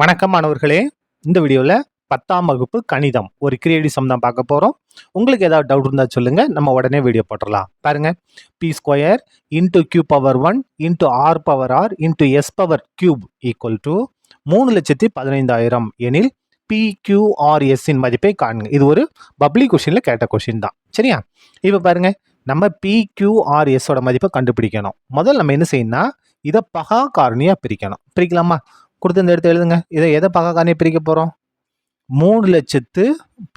வணக்கம் மாணவர்களே. இந்த வீடியோவில் பத்தாம் வகுப்பு கணிதம் ஒரு கிரியேட்டிவ் சம் தான் பார்க்க போகிறோம் உங்களுக்கு ஏதாவது டவுட் இருந்தால் சொல்லுங்கள் நம்ம உடனே வீடியோ போட்டுடலாம் பாருங்கள் P square into Q power one into R power R into S power cube equal to மூணு லட்சத்தி பதினைந்தாயிரம் எனில் பிக்யூஆர்எஸ்ஸின் மதிப்பை காணுங்க இது ஒரு பப்ளிக் கொஷினில் கேட்ட கொஷின் தான். சரியா? இப்போ பாருங்க. நம்ம பிக்யூஆர்எஸோட மதிப்பை கண்டுபிடிக்கணும். முதல்ல நம்ம என்ன செய்யணும்னா இதை பகா காரணியாக பிரிக்கணும். பிரிக்கலாமா? கொடுத்து இந்த இடத்த எழுதுங்க. இதை எதை பகா காரணியாக பிரிக்க போகிறோம் மூணு லட்சத்து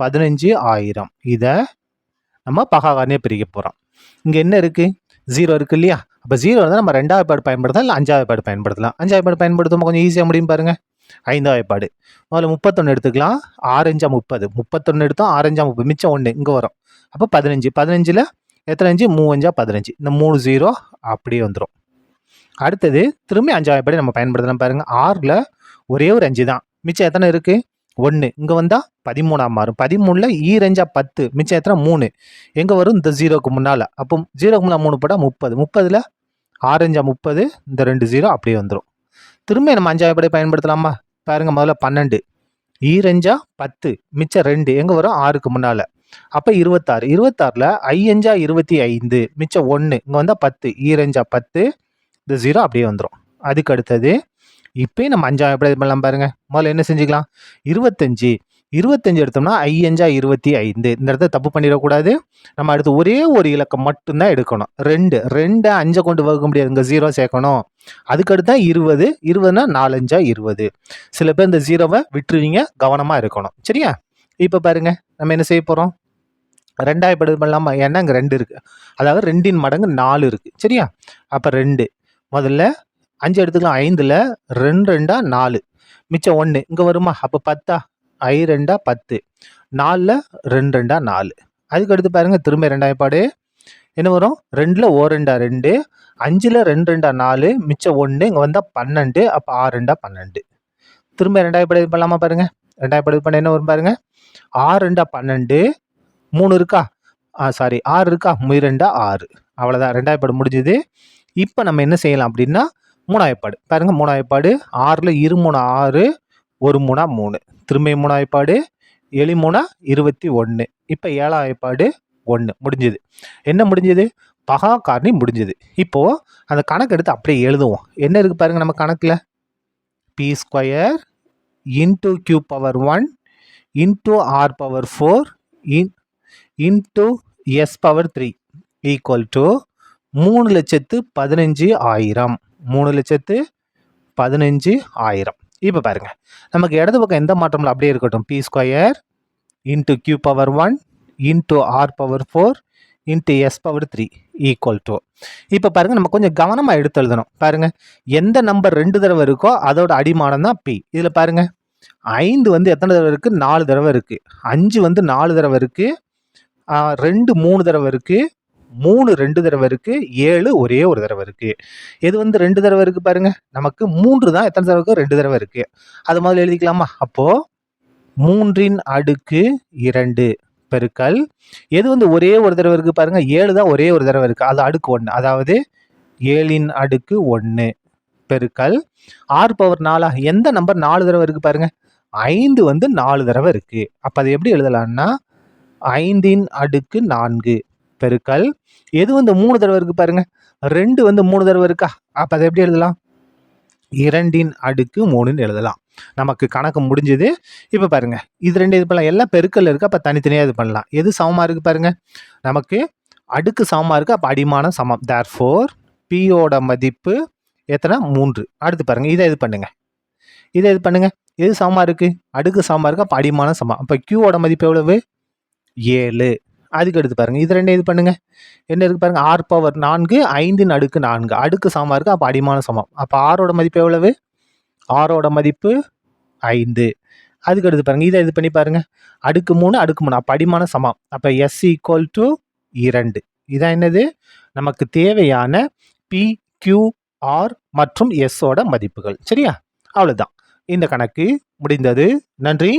பதினஞ்சு ஆயிரம். இதை நம்ம பகா காரணியாக பிரிக்க போகிறோம் இங்கே என்ன இருக்குது ஜீரோ இருக்குது இல்லையா? அப்போ ஜீரோ இருந்தால் நம்ம ரெண்டாவது பாடு பயன்படுத்தலாம் இல்லை அஞ்சாவது பாடு பயன்படுத்தலாம். அஞ்சாவது பாடு பயன்படுத்தும் கொஞ்சம் ஈஸியாக முடியும் பாருங்கள் ஐந்தாவது பாடு. முதல்ல முப்பத்தொன்று எடுத்துக்கலாம். ஆரஞ்சா முப்பது. முப்பத்தொன்று எடுத்தோம் ஆரஞ்சா முப்பது. மிச்சம் ஒன்று இங்கே வரும். அப்போ பதினஞ்சு. பதினஞ்சில் எத்தனை அஞ்சு? மூவஞ்சா பதினஞ்சு. இந்த மூணு ஜீரோ அப்படியே வந்துடும் அடுத்தது திரும்பி அஞ்சாவது படி நம்ம பயன்படுத்தலாம் பாருங்கள் ஆறில் ஒரே ஒரு அஞ்சு தான். மிச்சம் எத்தனை இருக்குது ஒன்று இங்கே வந்தால் பதிமூணாம் மாறும். பதிமூணில் ஈரஞ்சா e பத்து. மிச்சம் எத்தனை? மூணு. எங்கே வரும்? இந்த ஜீரோக்கு முன்னால். அப்போ ஜீரோக்கு முன்னால் மூணு போட்டால் முப்பது. முப்பதில் ஆரஞ்சா முப்பது இந்த ரெண்டு ஜீரோ அப்படியே வந்துடும் திரும்ப நம்ம அஞ்சாவது படி பயன்படுத்தலாமா? பாருங்கள் முதல்ல பன்னெண்டு. E ஈரஞ்சா பத்து. மிச்சம் ரெண்டு. எங்கே வரும்? ஆறுக்கு முன்னால். அப்போ இருபத்தாறு. இருபத்தாறில் ஐயஞ்சா இருபத்தி ஐந்து. மிச்சம் ஒன்று இங்கே வந்தால் பத்து. E ஈரஞ்சா பத்து. இந்த ஜீரோ அப்படியே வந்துடும் அதுக்கு அடுத்தது இப்போயும் நம்ம அஞ்சாவது எப்படி பண்ணலாம் பாருங்கள் முதல்ல என்ன செஞ்சுக்கலாம்? இருபத்தஞ்சி. இருபத்தஞ்சு எடுத்தோம்னா ஐயஞ்சா இருபத்தி ஐந்து. இந்த இடத்த தப்பு பண்ணிடக்கூடாது. நம்ம அடுத்து ஒரே ஒரு இலக்கம் மட்டும்தான் எடுக்கணும். ரெண்டு. ரெண்டை அஞ்சை கொண்டு வகுக்க முடியாது. இங்கே ஜீரோ சேர்க்கணும். அதுக்கடுத்து தான் இருபது. இருபதுனா நாலஞ்சா இருபது. சில பேர் இந்த ஜீரோவை விட்டுருவீங்க. கவனமாக இருக்கணும். சரியா? இப்போ பாருங்கள் நம்ம என்ன செய்ய போகிறோம் ரெண்டாயிரப்படுது பண்ணலாமா? ஏன்னா இங்கே ரெண்டு இருக்குது அதாவது ரெண்டின் மடங்கு நாலு இருக்குது சரியா? அப்போ ரெண்டு. முதல்ல அஞ்சு எடுத்துக்கலாம். ஐந்தில் ரெண்டு ரெண்டா நாலு. மிச்சம் ஒன்று இங்கே வருமா? அப்போ பத்தா? ஐ ரெண்டா பத்து. நாலில் ரெண்டு ரெண்டா நாலு. அதுக்கு அடுத்து பாருங்கள் திரும்ப ரெண்டாயிரப்பாடு என்ன வரும்? ரெண்டில் ஓ ரெண்டா ரெண்டு. அஞ்சில் ரெண்டு ரெண்டா நாலு. மிச்சம் ஒன்று இங்கே வந்தால் பன்னெண்டு. அப்போ ஆறு ரெண்டா பன்னெண்டு. திரும்ப ரெண்டாயிரப்படி பண்ணலாமா பாருங்கள் ரெண்டாயிரப்படி பண்ண என்ன வரும் பாருங்கள் ஆறு ரெண்டா பன்னெண்டு. மூணு இருக்கா? ஆ சாரி ஆறு இருக்கா? மு ஆறு. அவ்வளோதான் ரெண்டாயிரப்பாடு முடிஞ்சுது. இப்போ நம்ம என்ன செய்யலாம் அப்படின்னா மூணாயப்பாடு. பாருங்க மூணாயப்பாடு ஆறில் இரு மூணு ஆறு ஒரு மூணா மூணு. திரும்ப மூணாயப்பாடு எலி மூணா இருபத்தி ஒன்று இப்போ ஏழாயப்பாடு ஒன்று முடிஞ்சுது. என்ன முடிஞ்சது? பகா காரணி முடிஞ்சது. இப்போது அந்த கணக்கு எடுத்து அப்படியே எழுதுவோம். என்ன இருக்குது பாருங்கள் நம்ம கணக்கில்? P square into Q power one into R power four in into S power three equal to மூணு லட்சத்து பதினஞ்சு ஆயிரம். மூணு லட்சத்து பதினஞ்சு ஆயிரம். இப்போ பாருங்க. நமக்கு இடது பக்கம் எந்த மாற்றமும் அப்படியே இருக்கட்டும். P square into Q power one into R power four into S power three equal to இப்போ பாருங்கள் நம்ம கொஞ்சம் கவனமாக எடுத்து எழுதணும். பாருங்கள் எந்த நம்பர் ரெண்டு தடவை இருக்கோ அதோட அடிமானம் தான் பி இதில் பாருங்கள் ஐந்து வந்து எத்தனை தடவை இருக்குது நாலு தடவை இருக்குது அஞ்சு வந்து நாலு தடவை இருக்குது ரெண்டு மூணு தடவை இருக்குது மூணு ரெண்டு தடவை இருக்கு ஏழு ஒரே ஒரு தடவை இருக்கு. எது வந்து ரெண்டு தடவை இருக்கு பாருங்க. நமக்கு மூன்று தான் எத்தனை தடவை இருக்கு ரெண்டு தடவை இருக்கு. அது முதல்ல எழுதிக்கலாமா? அப்போ மூன்றின் அடுக்கு இரண்டு பெருக்கல். எது வந்து ஒரே ஒரு தடவை இருக்கு பாருங்க. ஏழு தான் ஒரே ஒரு தடவை இருக்கு. அது அடுக்கு ஒன்று அதாவது ஏழின் அடுக்கு ஒன்று பெருக்கல். ஆறு பவர் நாலா எந்த நம்பர் நாலு தடவை இருக்கு பாருங்க? ஐந்து வந்து நாலு தடவை இருக்கு. அப்போ அதை எப்படி எழுதலாம்னா ஐந்தின் அடுக்கு நான்கு. பெருக்கல். எது வந்து மூணு தடவை இருக்கு பாருங்க. ரெண்டு வந்து மூணு தடவை இருக்கா? அப்போ அதை எப்படி எழுதலாம்? இரண்டின் அடுக்கு மூணுன்னு எழுதலாம். நமக்கு கணக்கு முடிஞ்சது. இப்போ பாருங்க. இது ரெண்டு இது பண்ணலாம். எல்லாம் பெருக்கல் இருக்கு. அப்போ தனித்தனியாக இது பண்ணலாம். எது சமமாக இருக்கு பாருங்க? நமக்கு அடுக்கு சமமாக இருக்கு. அப்போ அடிமானம் சமம். தேர் ஃபோர் பியோட மதிப்பு எத்தனை? மூன்று. அடுத்து பாருங்க. இதை இது பண்ணுங்க. இதை இது பண்ணுங்க. எது சமமாக இருக்கு? அடுக்கு சமமாக இருக்கு. அப்போ அடிமானம் சமம். அப்போ கியூவோட மதிப்பு எவ்வளவு? ஏழு. அதுக்கு எடுத்து பாருங்கள் இது ரெண்டே இது பண்ணுங்கள் என்ன இருக்குது பாருங்கள் ஆர் பவர் நான்கு ஐந்தின் அடுக்கு நான்கு. அடுக்கு சமமாக இருக்குது அப்போ அடிமான சமம். அப்போ ஆரோட மதிப்பு எவ்வளவு? ஆரோட மதிப்பு ஐந்து. அதுக்கு எடுத்து பாருங்கள் இதை இது பண்ணி பாருங்கள் அடுக்கு மூணு அடுக்கு மூணு. அப்போ அடிமான சமம். அப்போ எஸ் ஈக்குவல் டு இரண்டு. இதான் என்னது? நமக்கு தேவையான பி கியூ ஆர் மற்றும் எஸ்ஸோட மதிப்புகள். சரியா? அவ்வளோதான் இந்த கணக்கு முடிந்தது. நன்றி.